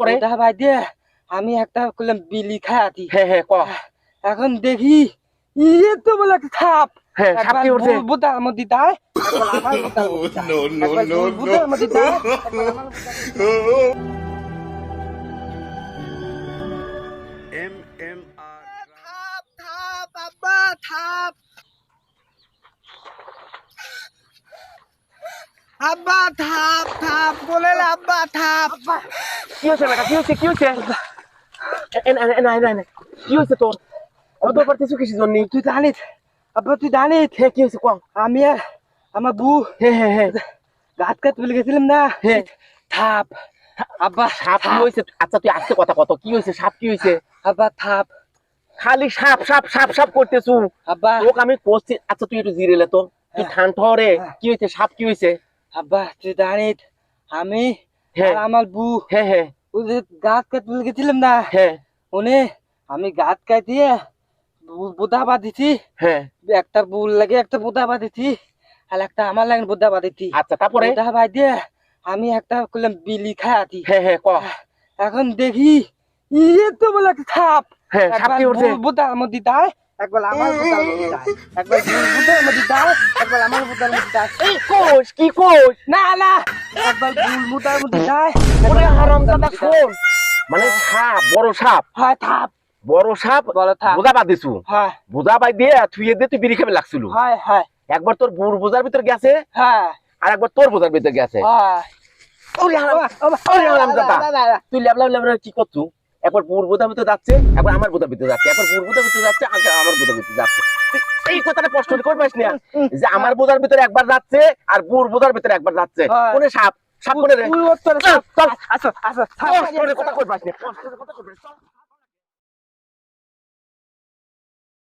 ভাই আমি একটা করলাম বিলি খায়াতি হ্যাঁ হ্যাঁ ক? এখন দেখি ইয়ে তো বলে সাপ। সাপ কি উঠছে বুদার মধ্যে দেয় একবার আমার বুদার মধ্যে দেয়। no, no, একবার no, বুদার no. মধ্যে দেয়, একবার আমার বুদার মধ্যে দেয়। M M R. থাপ থাপ আব্বা থাপ আব্বা থাপ থাপ বলে আব্বা থাপ। কি হয়েছে বেটা? কি হয়েছে? কি হয়েছে? কি হয়েছে তোর? অত পারতেছ জন্য তুই আব্বা তুই হ্যাঁ কি হয়েছে কম আমি আর আমার বউ হ্যাঁ হ্যাঁ হ্যাঁ গাছ গেছিলাম না? হ্যাঁ। থাপ। আব্বা সাপ কি হয়েছে? আচ্ছা তুই আজকে কথা কত? কি হয়েছে? সাপ কি হয়েছে? আব্বা থাপ। খালি সাপ সাপ সাপ সাপ করতেছু। আব্বা। তোকে আমি করছি। আচ্ছা তুই একটু জিরেলে তো। তুই হ্যাঁ। ঠান ঠরে হ্যাঁ। কি হয়েছে? সাপ কি হয়েছে? আব্বা তুই আমি হ্যাঁ। আর আমার বউ হ্যাঁ হ্যাঁ। ওই যে গাছ কাট তুলে গেছিলাম না হ্যাঁ। ওনে আমি গাছ কাটিয়ে বোদা বাঁধিছি। হ্যাঁ। একটা বুল লাগে একটা বোদা বাঁধিছি আর একটা আমার লাগে বোদা বাঁধিছি। আচ্ছা তারপরে? বোদা বাঁধিয়ে আমি একটা করলাম বিলি খায়াতি হ্যাঁ হ্যাঁ ক? এখন দেখি ইয়ে তো বলে একটা সাপ। হ্যাঁ বোদার মধ্যে দেয় একবার আমার মধ্যে দেয় একবার বুল মধ্যে দেয় একবার আমার বোদার মধ্যে দেয় এই কোষ কি কোষ? না না। একবার বুল বোদার মধ্যে দেয় ওরে একবার আমার হারাম বোদার দাদা মধ্যে দেয়। শোন মানে সাপ বড় সাপ। হয় থাপ। বড় সাপ বোঝা বাদ দিছু হয়। বোঝা বাদ দিয়ে থুয়ে দিয়ে তুই বিড়ি খাবে লাগছিল। হয় হয়। একবার তোর বুড় বোঝার ভিতর গেছে হ্যাঁ। আর একবার তোর বোঝার ভিতর গেছে। হয়। ওরে হারাম ওরে হারাম তুই লেবলা লেবলা কি করছু? একবার পূর্ব দাবিতে ভিতরে যাচ্ছে একবার আমার বোধাবিতে ভিতরে যাচ্ছে একবার পূর্ব দাবিতে যাচ্ছে আগে আমার বোধাবিতে ভিতরে যাচ্ছে এই কথাটা প্রশ্ন করে পাইস না যে আমার বোধার ভিতরে একবার যাচ্ছে আর পূর্ব বোধার ভিতরে একবার যাচ্ছে। কোনে সাপ সাপ কোনে রে। আসো আসো স্পষ্ট কথা পাইস না কথা। চল।